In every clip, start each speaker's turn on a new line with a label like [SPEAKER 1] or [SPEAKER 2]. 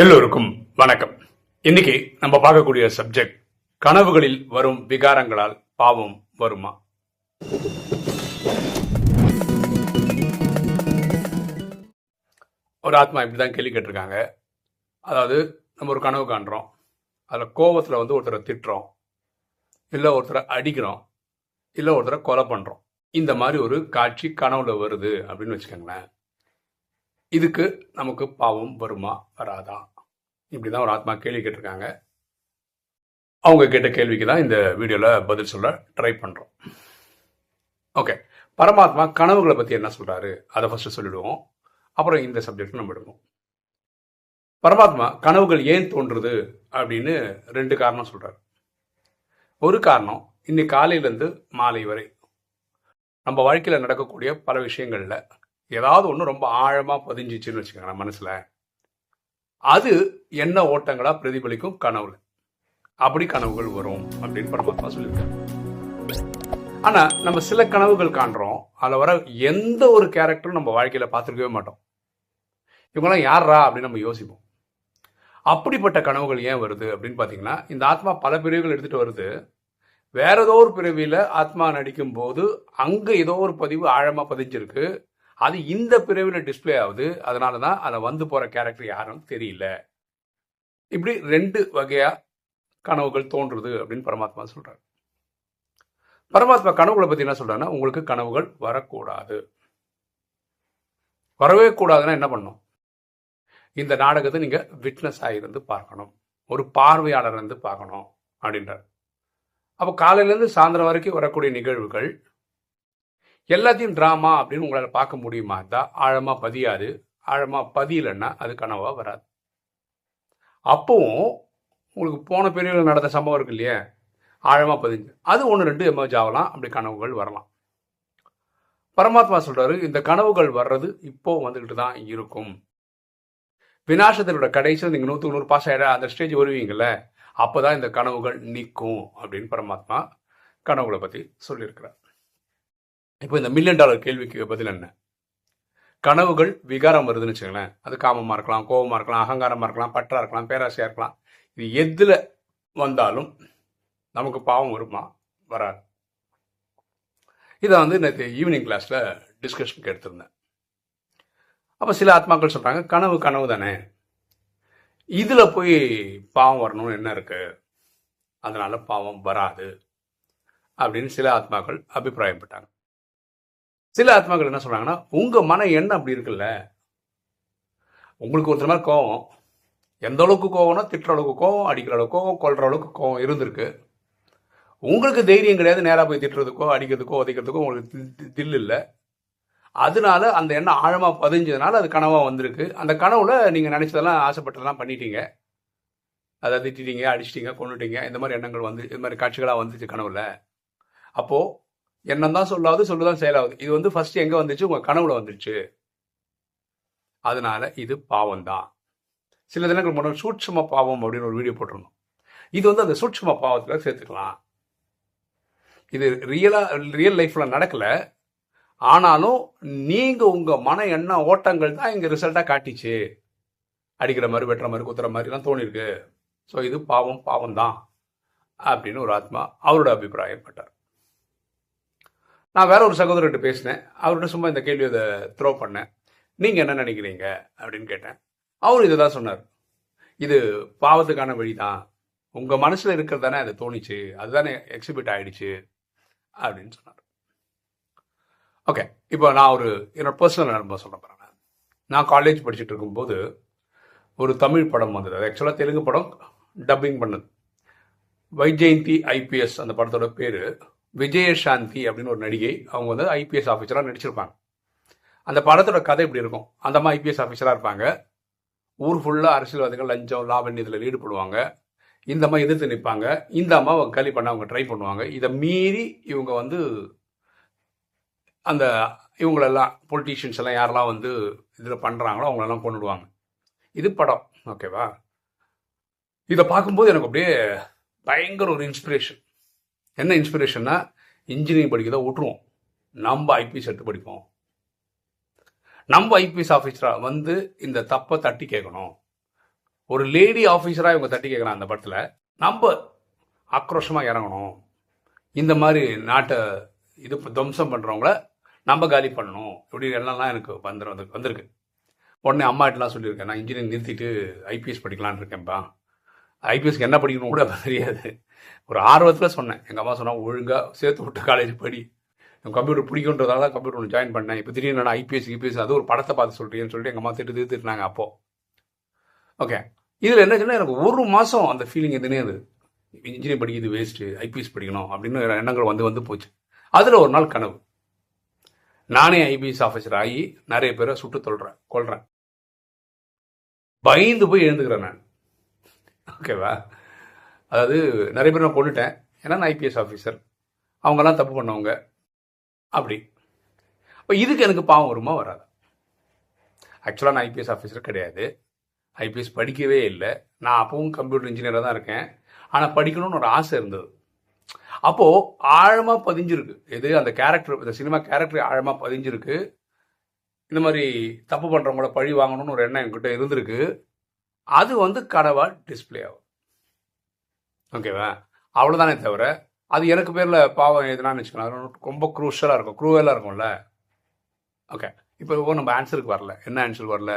[SPEAKER 1] எல்லோருக்கும் வணக்கம். இன்னைக்கு நம்ம பார்க்கக்கூடிய சப்ஜெக்ட் கனவுகளில் வரும் விகாரங்களால் பாவம் வருமா? ஒரு ஆத்மா இப்படிதான் கேள்வி கேட்டிருக்காங்க. அதாவது நம்ம ஒரு கனவு காண்றோம். அதில் கோபத்தில் வந்து ஒருத்தரை திட்டுறோம். இல்லை ஒருத்தரை அடிக்கிறோம். இல்லை ஒருத்தரை கொலை பண்ணுறோம் இந்த மாதிரி ஒரு காட்சி கனவுல வருது அப்படின்னு வச்சுக்கோங்களேன். இதுக்கு நமக்கு பாவம் வருமா வராதா? இப்படிதான் ஒரு ஆத்மா கேள்வி கேட்டிருக்காங்க. அவங்க கேட்ட கேள்விக்கு தான் இந்த வீடியோவில் பதில் சொல்ல ட்ரை பண்ணுறோம் ஓகே பரமாத்மா கனவுகளை பற்றி என்ன சொல்கிறாரு அதை ஃபஸ்ட்டு சொல்லிடுவோம். அப்புறம் இந்த சப்ஜெக்ட் நம்ம எடுப்போம். பரமாத்மா கனவுகள் ஏன் தோன்றுது அப்படின்னு ரெண்டு காரணம் சொல்கிறார் ஒரு காரணம் இன்னைக்கு காலையிலேருந்து மாலை வரை நம்ம வாழ்க்கையில் நடக்கக்கூடிய பல விஷயங்களில் ஏதாவது ஒன்று ரொம்ப ஆழமாக பதிஞ்சிச்சுன்னு வச்சுக்கோங்களேன் மனசில். அது என்ன ஓட்டங்களாக பிரதிபலிக்கும்? கனவுல. அப்படி கனவுகள் வரும் அப்படின்னு பரமாத்மா சொல்லியிருக்காரு. ஆனால் நம்ம சில கனவுகள் காண்றோம். அதில் வர எந்த ஒரு கேரக்டரும் நம்ம வாழ்க்கையில் பார்த்துருக்கவே மாட்டோம். இவங்கெல்லாம் யாரா அப்படின்னு நம்ம யோசிப்போம். அப்படிப்பட்ட கனவுகள் ஏன் வருது அப்படின்னு பார்த்தீங்கன்னா இந்த ஆத்மா பல பிரிவுகள் எடுத்துகிட்டு வருது. வேற ஏதோ ஒரு பிறவியில் ஆத்மா நடிக்கும் போது அங்கே ஏதோ ஒரு பதிவு ஆழமாக பதிஞ்சிருக்கு. அது இந்த பிரிவில் டிஸ்ப்ளே ஆகுது. அதனால தான் அதில் வந்து போகிற கேரக்டர் யாருன்னு தெரியல. இப்படி ரெண்டு வகையாக கனவுகள் தோன்றுது அப்படின்னு பரமாத்மா சொல்கிறார் பரமாத்மா கனவுகளை பற்றி என்ன சொல்கிறாங்கன்னா உங்களுக்கு கனவுகள் வரக்கூடாது. வரவே கூடாதுன்னா என்ன பண்ணும்? இந்த நாடகத்தை நீங்கள் விட்னஸ் ஆகிருந்து பார்க்கணும். ஒரு பார்வையாளர் இருந்து பார்க்கணும் அப்படின்றார். அப்போ காலையிலேருந்து சாயந்தரம் வரைக்கும் வரக்கூடிய நிகழ்வுகள் எல்லாத்தையும் ட்ராமா அப்படின்னு உங்களால் பார்க்க முடியுமா? தான் ஆழமாக பதியாது. ஆழமாக பதியலைன்னா அது கனவாக வராது. அப்பவும் உங்களுக்கு போன பிரிவில் நடந்த சம்பவம் இருக்கு இல்லையா? ஆழமாக பதிஞ்சு. அது ஒன்று ரெண்டு எமர்ஜ் ஆகலாம். அப்படி கனவுகள் வரலாம். பரமாத்மா சொல்கிறாரு இந்த கனவுகள் வர்றது இப்போ வந்துக்கிட்டு தான் இருக்கும். வினாசத்தினோட கடைசியில் நீங்கள் நூற்றுக்கு நூறு பாஸ் ஆகிட அந்த ஸ்டேஜ் வருவீங்கள்ல அப்போ தான் இந்த கனவுகள் நிற்கும் அப்படின்னு பரமாத்மா கனவுகளை பற்றி சொல்லியிருக்கிறார். இப்போ இந்த மில்லியன் டாலர் கேள்விக்கு பதில் என்ன? கனவுகள் விகாரம் வருதுன்னு வச்சுக்கோங்களேன். அது காமமாக இருக்கலாம் கோபமாக இருக்கலாம் அகங்காரமாக இருக்கலாம் பற்றா இருக்கலாம் பேராசையாக இருக்கலாம். இது எதில் வந்தாலும் நமக்கு பாவம் வருமா? வராது. இதை வந்து நேற்று ஈவினிங் கிளாஸில் டிஸ்கஷனுக்கு எடுத்திருந்தேன். அப்போ சில ஆத்மாக்கள் சொல்கிறாங்க கனவு கனவு தானே. இதில் போய் பாவம் வரணும்னு என்ன இருக்குது அதனால் பாவம் வராது அப்படின்னு சில ஆத்மாக்கள் அபிப்பிராயப்பட்டாங்க. சில ஆத்மாக்கள் என்ன சொல்றாங்கன்னா உங்க மன எண்ணம் அப்படி இருக்குல்ல. உங்களுக்கு ஒருத்தர் மாதிரி கோவம். எந்த அளவுக்கு கோவம்னா திட்டுற அளவுக்கு கோவம் அடிக்கிற அளவுக்கு கோவம் கொள்ற அளவுக்கு கோவம் இருந்திருக்கு. உங்களுக்கு தைரியம் கிடையாது நேராக போய் திட்டுறதுக்கோ அடிக்கிறதுக்கோ உதைக்கிறதுக்கோ உங்களுக்கு தி- தில் இல்லை. அதனால அந்த எண்ணம் ஆழமாக பதிஞ்சதுனால அது கனவாக வந்திருக்கு. அந்த கனவுல நீங்கள் நினச்சதெல்லாம் ஆசைப்பட்டதெல்லாம் பண்ணிட்டீங்க. அதை திட்டிட்டீங்க அடிச்சிட்டீங்க கொண்டுட்டீங்க இந்த மாதிரி எண்ணங்கள் வந்து இது மாதிரி காட்சிகளாக வந்துச்சு கனவுல. அப்போது எண்ணம் தான் சொல்லாது சொல்லுதான் செயலாகுது. இது வந்து ஃபர்ஸ்ட் எங்க வந்துச்சு? உங்க கனவுல வந்துருச்சு அதனால இது பாவம் தான் சில தினங்கள் முன்னாடி சூட்சும பாவம் அப்படின்னு ஒரு வீடியோ போட்டிருந்தோம். இது வந்து அந்த சூட்சும பாவத்துல சேர்த்துக்கலாம். இது ரியலா ரியல் லைஃப்ல நடக்கல. ஆனாலும் நீங்க உங்க மன எண்ண ஓட்டங்கள் தான் இங்க ரிசல்ட்டா காட்டிச்சு. அடிக்கிற மாதிரி வெட்டுற மாதிரி குத்துற மாதிரிலாம் தோணிருக்கு. ஸோ இது பாவம் பாவம் தான் அப்படின்னு ஒரு ஆத்மா அவரோட அபிப்பிராயப்பட்டார். நான் வேற ஒரு சகோதரர்கிட்ட பேசினேன். அவர்கிட்ட சும்மா இந்த கேள்வி அதை த்ரோ பண்ணேன். நீங்கள் என்ன நினைக்கிறீங்க? அப்படின்னு கேட்டேன். அவர் இதை தான் சொன்னார். இது பாவத்துக்கான வழி தான் உங்கள் மனசில் இருக்கிறது தானே அது தோணிச்சு. அதுதானே எக்ஸிபிட் ஆயிடுச்சு. அப்படின்னு சொன்னார். ஓகே இப்போ நான் ஒரு என்னோட பர்சனல் அனுபவம் சொல்ல போகிறேன் நான். காலேஜ் படிச்சுட்டு இருக்கும்போது ஒரு தமிழ் படம் வந்தது. அது ஆக்சுவலாக தெலுங்கு படம் டப்பிங் பண்ணது. வைஜெயந்தி ஐபிஎஸ் அந்த படத்தோட பேர் விஜயசாந்தி அப்படின்னு ஒரு நடிகை அவங்க வந்து ஐபிஎஸ் ஆஃபீஸராக நடிச்சிருப்பாங்க. அந்த படத்தோட கதை இப்படி இருக்கும்? அந்த அம்மா ஐபிஎஸ் ஆஃபீஸராக இருப்பாங்க. ஊர் ஃபுல்லாக அரசியல்வாதிகள் லஞ்சம் லாபம் இதில் ஈடுபடுவாங்க இந்த அம்மா எதிர்த்து நிற்பாங்க இந்த அம்மா அவங்க களி பண்ண அவங்க ட்ரை பண்ணுவாங்க. இதை மீறி இவங்க வந்து அந்த இவங்களெல்லாம் பொலிட்டீஷியன்ஸ் எல்லாம் யாரெல்லாம் வந்து இதில் பண்ணுறாங்களோ அவங்களெல்லாம் கொண்டுடுவாங்க இது படம். ஓகேவா இதை பார்க்கும்போது எனக்கு அப்படியே பயங்கர ஒரு இன்ஸ்பிரேஷன் என்ன இன்ஸ்பிரேஷன்னா இன்ஜினியரிங் படிக்கிறத விட்டுருவோம். நம்ம ஐபிஎஸ் எடுத்து படிப்போம். நம்ம ஐபிஎஸ் ஆஃபீஸராக வந்து இந்த தப்பை தட்டி கேட்கணும். ஒரு லேடி ஆஃபீஸராக இவங்க தட்டி கேட்குறாங்க அந்த படத்தில் நம்ம ஆக்ரோஷமாக இறங்கணும். இந்த மாதிரி நாட்டை இது துவம்சம் பண்ணுறவங்கள நம்ம காலி பண்ணணும். இப்படி எல்லாம் எனக்கு வந்துடும் வந்து வந்திருக்கு. உடனே அம்மாட்டெலாம் சொல்லியிருக்கேன் நான் இன்ஜினியரிங் நிறுத்திட்டு ஐபிஎஸ் படிக்கலான்னு இருக்கேன்ப்பா ஐபிஎஸ்க்கு என்ன படிக்கணும் கூட தெரியாது. ஒரு ஆர்வத்தில் சொன்னேன். எங்கள் அம்மா சொன்னால் ஒழுங்காக சேர்த்து விட்டு காலேஜ் படி. எனக்கு கம்ப்யூட்டர் பிடிக்குன்றதால தான் கம்ப்யூட்டர் ஒன்று ஜாயின் பண்ணேன். இப்போ திடீர்னு நான் ஐபிஎஸ் ஐபிஎஸ் அது ஒரு படத்தை பார்த்து சொல்கிறேன்னு சொல்லிட்டு எங்கள் அம்மா திட்டு திருத்திருந்தாங்க அப்போது ஓகே இதில் என்ன சொன்னால் எனக்கு ஒரு மாதம் அந்த ஃபீலிங் எதுனே அது. இன்ஜினியரிங் படிக்கிறது வேஸ்ட்டு ஐபிஎஸ் படிக்கணும் அப்படின்னு எண்ணங்கள் வந்து வந்து போச்சு. அதில் ஒரு நாள் கனவு. நானே ஐபிஎஸ் ஆஃபீஸர் ஆகி நிறைய பேரை சுட்டு தொல்றேன் கொள்றேன் பயந்து போய் எழுந்துக்கிறேன் நான். ஓகேவா? அதாவது நிறைய பேர் நான் கொண்டுட்டேன். ஏன்னா நான் ஐபிஎஸ் ஆஃபீஸர் அவங்கெல்லாம் தப்பு பண்ணவங்க. அப்படி. இப்போ இதுக்கு எனக்கு பாவம் வருமா? வராது? ஆக்சுவலாக நான் ஐபிஎஸ் ஆஃபீஸர் கிடையாது. ஐபிஎஸ் படிக்கவே இல்லை. நான் அப்பவும் கம்ப்யூட்டர் இன்ஜினியராக தான் இருக்கேன். ஆனால் படிக்கணும்னு ஒரு ஆசை இருந்தது. அப்போது ஆழமாக பதிஞ்சிருக்கு. எது? அந்த கேரக்டர் இந்த சினிமா கேரக்டர் ஆழமாக பதிஞ்சிருக்கு. இந்த மாதிரி தப்பு பண்ணுறவங்கள பழி வாங்கணும்னு ஒரு எண்ணம் என்கிட்ட இருந்திருக்கு. அது வந்து கனவா டிஸ்பிளே ஆகும். ஓகேவா? அவ்வளோதானே தவிர அது எனக்கு பேரில் பாவம் எதுனான்னு வச்சுக்கலாம் ரொம்ப குரூஷலாக இருக்கும். குரூவலாக இருக்கும்ல. ஓகே. இப்போ நம்ம ஆன்சருக்கு வரல. என்ன ஆன்சர் வரல?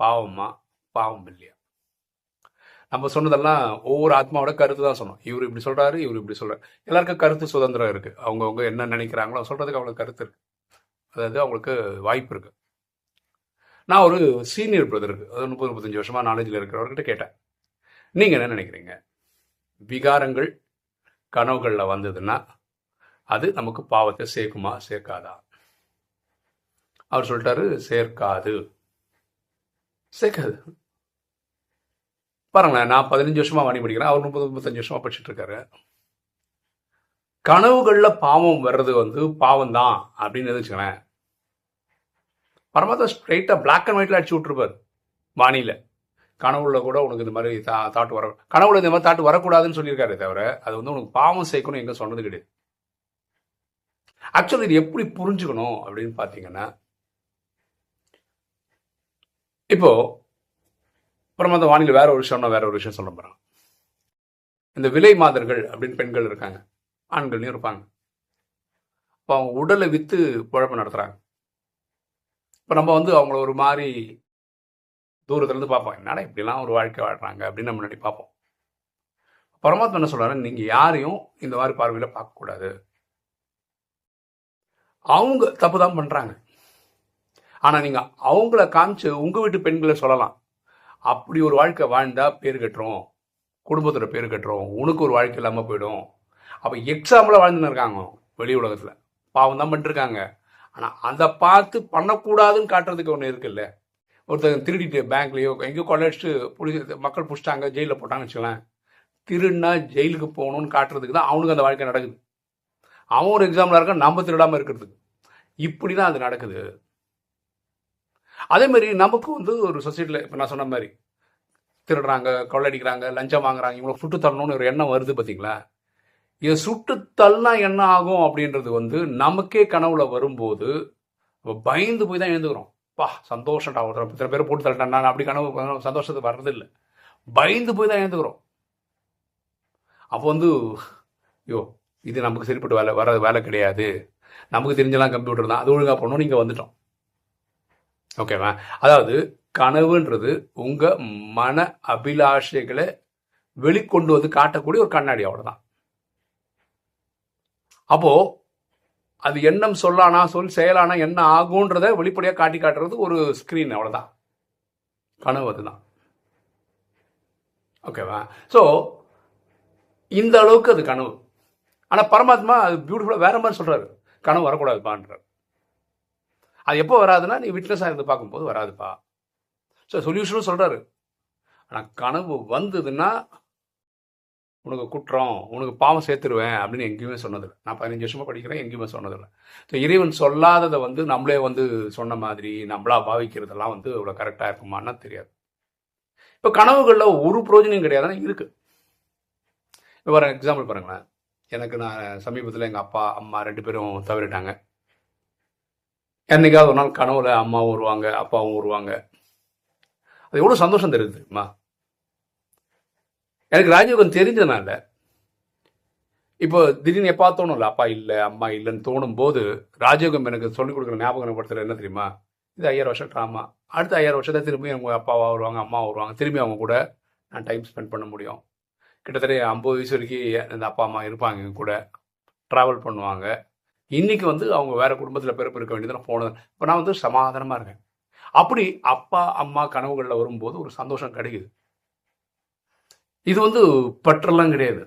[SPEAKER 1] பாவமா? பாவம் இல்லையா? நம்ம சொன்னதெல்லாம் ஒவ்வொரு ஆத்மாவோட கருத்து தான் சொன்னோம். இவர் இப்படி சொல்கிறாரு இவர் இப்படி சொல்கிறார் எல்லாருக்கும் கருத்து சுதந்திரம் இருக்குது அவங்கவுங்க என்ன நினைக்கிறாங்களோ சொல்கிறதுக்கு அவங்களுக்கு கருத்து இருக்குது அதாவது அவங்களுக்கு வாய்ப்பு இருக்குது நான் ஒரு சீனியர் பிரதருக்கு அது முப்பது முப்பத்தஞ்சு வருஷமாக நாலேஜில் இருக்கிறவர்கிட்ட கேட்டேன். நீங்கள் என்ன நினைக்கிறீங்க? விகாரங்கள் கனவுகளில் வந்ததுன்னா அது நமக்கு பாவத்தை சேர்க்குமா சேர்க்காதா? அவர் சொல்லிட்டாரு சேர்க்காது. சேர்க்காது. பாருங்களேன் நான் பதினஞ்சு வருஷமா வாணி படிக்கிறேன் அவர் முப்பது முப்பத்தஞ்சு வருஷமா படிச்சுட்டு இருக்காரு. கனவுகளில் பாவம் வர்றது வந்து பாவம் தான் அப்படின்னு வச்சுக்கலேன் பரமாத்மா ஸ்ட்ரைட்டாக பிளாக் அண்ட் ஒயிட்டில் அடிச்சு விட்ருப்பார் வானியில் கனவுல கூட உனக்கு இந்த மாதிரி தா தாட்டு வர கனவுல இந்த மாதிரி தாட்டு வரக்கூடாதுன்னு சொல்லியிருக்காரு தவிர அது வந்து உனக்கு பாவம் சேர்க்கணும் எங்கே சொன்னது கிடையாது. ஆக்சுவலி இது எப்படி புரிஞ்சுக்கணும் அப்படின்னு பார்த்தீங்கன்னா இப்போ அப்புறம் அந்த வானிலை வேற ஒரு விஷயம்னா வேற ஒரு விஷயம் சொல்ல போகிறான் இந்த விலை மாதர்கள் அப்படின்னு பெண்கள் இருக்காங்க ஆண்கள்லையும் இருப்பாங்க. இப்போ அவங்க உடலை விற்று குழப்பம் நடத்துகிறாங்க இப்போ நம்ம வந்து அவங்கள ஒரு மாதிரி தூரத்துலேருந்து பார்ப்போம். என்னடா இப்படிலாம் ஒரு வாழ்க்கை வாழ்கிறாங்க அப்படின்னு நம்ம முன்னாடி பார்ப்போம். பரமாத்மா என்ன சொல்கிறாரு நீங்கள் யாரையும் இந்த மாதிரி பார்வையில் பார்க்கக்கூடாது. அவங்க தப்பு தான் பண்ணுறாங்க ஆனால் நீங்கள் அவங்கள காமிச்சு உங்கள் வீட்டு பெண்களை சொல்லலாம். அப்படி ஒரு வாழ்க்கை வாழ்ந்தால் பேர் கட்டுறோம். குடும்பத்தோட பேர் கட்டுறோம். உனக்கு ஒரு வாழ்க்கை இல்லாமல் போயிடும். அப்போ எக்ஸாம்பிளாக வாழ்ந்துன்னு இருக்காங்க வெளி உலகத்தில். பாவம் தான் பண்ணிருக்காங்க. ஆனால் அதை பார்த்து பண்ணக்கூடாதுன்னு காட்டுறதுக்கு ஒன்று இருக்குல்ல? ஒருத்தர் திருடிட்டு பேங்க்லேயோ எங்கேயோ கொள்ளையடிச்சு புடிச்சு மக்கள் பிடிச்சிட்டாங்க ஜெயிலில் போட்டாங்கன்னு வச்சுக்கலாம் திருடினா ஜெயிலுக்கு போகணும்னு காட்டுறதுக்கு தான் அவனுக்கு அந்த வாழ்க்கை நடக்குது. அவன் ஒரு எக்ஸாம்பிளாக இருக்கான் நம்ம திருடாமல் இருக்கிறதுக்கு. இப்படி தான் அது நடக்குது. அதே மாதிரி நமக்கு வந்து ஒரு சொசைட்டியில் இப்போ நான் சொன்ன மாதிரி திருடுறாங்க கொள்ளடிக்கிறாங்க லஞ்சம் வாங்குறாங்க இவங்களை ஃபுட்டு தரணும்னு ஒரு எண்ணம் வருது பார்த்தீங்களா இதை சுட்டு தள்ளனா என்ன ஆகும் அப்படின்றது வந்து நமக்கே கனவுல வரும்போது பயந்து போய் தான் எழுந்துக்கிறோம். பா சந்தோஷம்டா ஒருத்தர் இத்தனை பேர் போட்டு தள்ளிட்டேன் நான் அப்படி கனவு சந்தோஷத்தை வர்றது இல்லை பயந்து போய் தான் எழுந்துக்கிறோம். அப்போ வந்து ஐயோ இது நமக்கு சரிப்பட்டு வேலை வர வேலை கிடையாது. நமக்கு தெரிஞ்செல்லாம் கம்ப்யூட்டர் தான். அது ஒழுங்காக பண்ணணும் நீங்கள் வந்துட்டோம். ஓகேவா அதாவது கனவுன்றது உங்கள் மன அபிலாஷைகளை வெளிக்கொண்டு வந்து காட்டக்கூடிய ஒரு கண்ணாடி அவ்வளோதான் அப்போ அது எண்ணம் சொல்லானா சொல் செயலானா என்ன ஆகுன்றத வெளிப்படையாக காட்டி காட்டுறது ஒரு ஸ்கிரீன் அவ்வளோதான் கனவு அதுதான். ஓகேவா ஸோ இந்த அளவுக்கு அது கனவு. ஆனால் பரமாத்மா அது பியூட்டிஃபுல்லாக வேற மாதிரி சொல்கிறார் கனவு வரக்கூடாதுப்பான்றார். அது எப்போ வராதுன்னா நீ விட்னஸாக இருந்து பார்க்கும்போது வராதுப்பா. ஸோ சொல்யூஷனும் சொல்கிறாரு ஆனால் கனவு வந்ததுன்னா உனக்கு குற்றம் உனக்கு பாவம் சேர்த்துருவேன் அப்படின்னு எங்கேயுமே சொன்னதில்லை. நான் பதினஞ்சு வருஷமாக படிக்கிறேன் எங்கேயுமே சொன்னதில்லை. ஸோ இறைவன் சொல்லாததை வந்து நம்மளே வந்து சொன்ன மாதிரி நம்மளா பாவிக்கிறதெல்லாம் வந்து அவ்வளோ கரெக்டாக இருக்குமான்னா தெரியாது. இப்போ கனவுகளில் ஒரு பிரோஜனம் கிடையாதுன்னா இருக்குது இப்போ ஒரு எக்ஸாம்பிள் பாருங்களேன். எனக்கு நான் சமீபத்தில் எங்கள் அப்பா அம்மா ரெண்டு பேரும் தவறிட்டாங்க. என்னைக்காவது ஒரு நாள் கனவுல அம்மாவும் வருவாங்க அப்பாவும் வருவாங்க. அது எவ்வளோ சந்தோஷம் தெரியுதுமா எனக்கு ராஜயோகம் தெரிஞ்சதுனால. இப்போ திடீர்னு எப்பா தோணும்ல அப்பா இல்லை அம்மா இல்லைன்னு தோணும் போது ராஜயோகம் எனக்கு சொல்லிக் கொடுக்குற ஞாபகம் படுத்துறது என்ன தெரியுமா? இது ஐயாயிரம் வருஷம் ட்ராமா அடுத்த ஐயாயிரம் வருஷத்தை திரும்பி அவங்க அப்பாவாக வருவாங்க அம்மா வருவாங்க. திரும்பி அவங்க கூட நான் டைம் ஸ்பெண்ட் பண்ண முடியும். கிட்டத்தட்ட ஐம்பது வயசு வரைக்கும் அந்த அப்பா அம்மா இருப்பாங்க எங்க கூட ட்ராவல் பண்ணுவாங்க. இன்னைக்கு வந்து அவங்க வேறு குடும்பத்தில் பிறப்பு இருக்க வேண்டியது போனது இப்போ நான் வந்து சமாதானமாக இருக்கேன். அப்படி அப்பா அம்மா கனவுகளில் வரும்போது ஒரு சந்தோஷம் கிடைக்குது. இது வந்து பற்றெல்லாம் கிடையாது.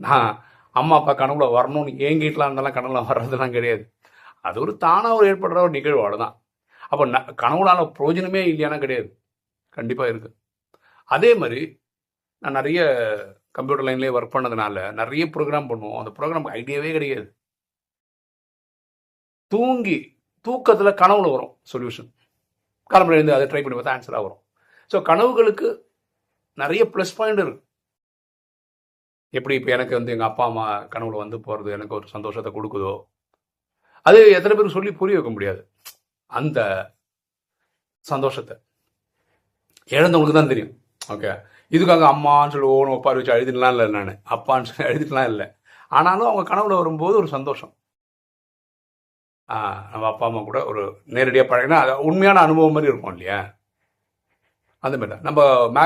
[SPEAKER 1] நான் அம்மா அப்பா கனவுல வரணும்னு ஏங்கிட்டலாம் இருந்தாலும் கனவுல வர்றதுலாம் கிடையாது. அது ஒரு தானாக ஒரு ஏற்படுற ஒரு நிகழ்வு அவ்வளோதான் அப்போ ந கனவுனால பிரயோஜனமே இல்லையானா கிடையாது. கண்டிப்பாக இருக்குது அதே மாதிரி நான் நிறைய கம்ப்யூட்டர் லைன்லேயே ஒர்க் பண்ணதுனால நிறைய ப்ரோக்ராம் பண்ணுவோம். அந்த ப்ரோக்ராம் ஐடியாவே கிடையாது. தூங்கி தூக்கத்தில் கனவுல வரும் சொல்யூஷன் காலம்பரை இருந்து அதை ட்ரை பண்ணி பார்த்தா ஆன்சராக வரும். ஸோ கனவுகளுக்கு நிறைய ப்ளஸ் பாயிண்ட் இருக்கு. எப்படி இப்போ எனக்கு வந்து எங்கள் அப்பா அம்மா கனவுல வந்து போகிறது எனக்கு ஒரு சந்தோஷத்தை கொடுக்குதோ அது எத்தனை பேருக்கு சொல்லி புரிய வைக்க முடியாது. அந்த சந்தோஷத்தை இழந்தவங்களுக்கு தான் தெரியும். ஓகே இதுக்காக அம்மான்னு சொல்லி ஓனும் ஒப்பாரி வச்சு அழுதுலாம் இல்லை நான். அப்பான்னு சொல்லி அழுதுட்டுலாம் இல்லை. ஆனாலும் அவங்க கனவுல வரும்போது ஒரு சந்தோஷம். நம்ம அப்பா அம்மா கூட ஒரு நேரடியாக பழகினா அது உண்மையான அனுபவம் மாதிரி இருக்கும் இல்லையா? அந்த மாதிரி தான். நம்ம மே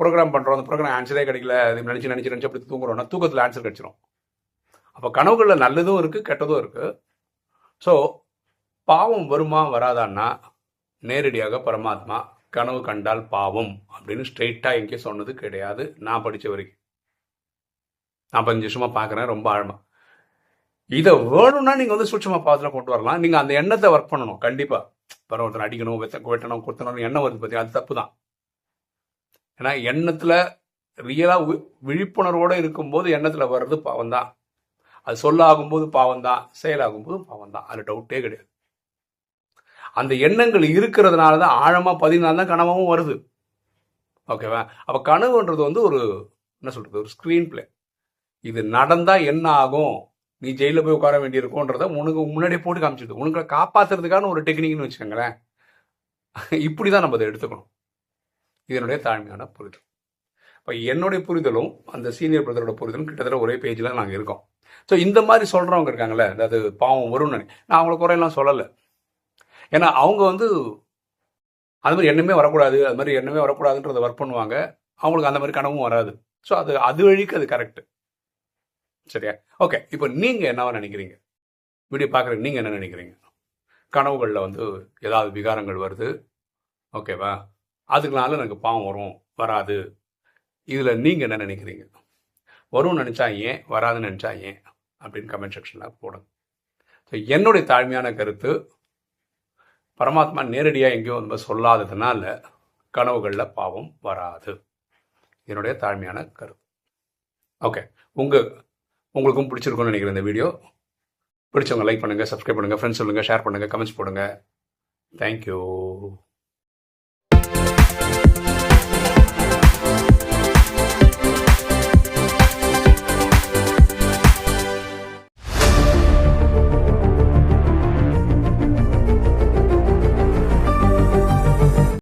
[SPEAKER 1] ப்ரோக்ராம் பண்ணுறோம் அந்த ப்ரோக்ராம் ஆன்சரே கிடைக்கல அது நினச்சி நினச்சி நினச்சி அப்படி தூங்குறோம்னா தூக்கத்தில் ஆன்சர் கிடச்சிரும். அப்போ கனவுகளில் நல்லதும் இருக்குது கெட்டதும் இருக்குது ஸோ பாவம் வருமா வராதான்னா நேரடியாக பரமாத்மா கனவு கண்டால் பாவம் அப்படின்னு ஸ்ட்ரெயிட்டாக எங்கேயும் சொன்னது கிடையாது நான் படித்த வரைக்கும். நான் பதினஞ்சு வருஷமாக பார்க்குறேன் ரொம்ப ஆழமாக இதை வேணும்னா நீங்கள் வந்து சூட்சமாக பாவத்தில் கொண்டு வரலாம். நீங்கள் அந்த எண்ணத்தை ஒர்க் பண்ணணும் கண்டிப்பாக பரவ ஒருத்தர் அடிக்கணும் வெத்த வெட்டணும் குத்தணும் எண்ணம் வருது பார்த்தீங்க அது தப்பு தான் ஏன்னா எண்ணத்தில் ரியலாக விழிப்புணர்வோடு இருக்கும்போது எண்ணத்தில் வர்றது பாவம் தான் அது சொல்லாகும்போது பாவம் தான் செயலாகும்போது பாவம் தான் அது டவுட்டே கிடையாது. அந்த எண்ணங்கள் இருக்கிறதுனால தான் ஆழமாக பதினால தான் கனவாகவும் வருது ஓகேவா அப்போ கனவுன்றது வந்து ஒரு என்ன சொல்கிறது ஒரு ஸ்க்ரீன் பிளே இது நடந்தால் என்ன ஆகும்? நீ ஜெயிலில் போய் உட்கார வேண்டியிருக்கோன்றத உனக்கு முன்னாடியே போட்டு காமிச்சிடுது உனக்கு காப்பாத்துறதுக்கான ஒரு டெக்னிக்னு வச்சுக்கோங்களேன். இப்படி தான் நம்ம அதை எடுத்துக்கணும். இதனுடைய தாழ்மையான புரிதல். இப்போ என்னுடைய புரிதலும் அந்த சீனியர் பிரதரோட புரிதலும் கிட்டத்தட்ட ஒரே பேஜில் நாங்கள் இருக்கோம். ஸோ இந்த மாதிரி சொல்கிறவங்க இருக்காங்களே அதாவது பாவம் வரும்னு நான் அவங்கள குறையெல்லாம் சொல்லலை. ஏன்னா அவங்க வந்து அது மாதிரி எண்ணமே வரக்கூடாது அது மாதிரி எண்ணமே வரக்கூடாதுன்றதை ஒர்க் பண்ணுவாங்க. அவங்களுக்கு அந்த மாதிரி கனவும் வராது. ஸோ அது அது வழிக்கு அது கரெக்ட் சரியா? ஓகே இப்போ நீங்கள் என்னவா நினைக்கிறீங்க? வீடியோ பார்க்குறீங்க நீங்கள் என்ன நினைக்கிறீங்க? கனவுகளில் வந்து ஏதாவது விகாரங்கள் வருது? ஓகேவா அதுக்குனால எனக்கு பாவம் வரும் வராது. இதில் நீங்கள் என்ன நினைக்கிறீங்க? வரும்னு நினச்சா ஏன் வராதுன்னு நினச்சா ஏன்? அப்படின்னு கமெண்ட் செக்ஷனில் போடுங்க. ஸோ என்னுடைய தாழ்மையான கருத்து பரமாத்மா நேரடியாக எங்கேயும் வந்து சொல்லாததுனால கனவுகளில் பாவம் வராது. என்னுடைய தாழ்மையான கருத்து. ஓகே உங்கள் உங்களுக்கும் பிடிச்சிருக்கும்னு நினைக்கிறேன் இந்த வீடியோ. பிடிச்சவங்க லைக் பண்ணுங்கள் சப்ஸ்கிரைப் பண்ணுங்கள் ஃப்ரெண்ட்ஸ் சொல்லுங்கள் ஷேர் பண்ணுங்கள் கமெண்ட்ஸ் போடுங்க. தேங்க்யூ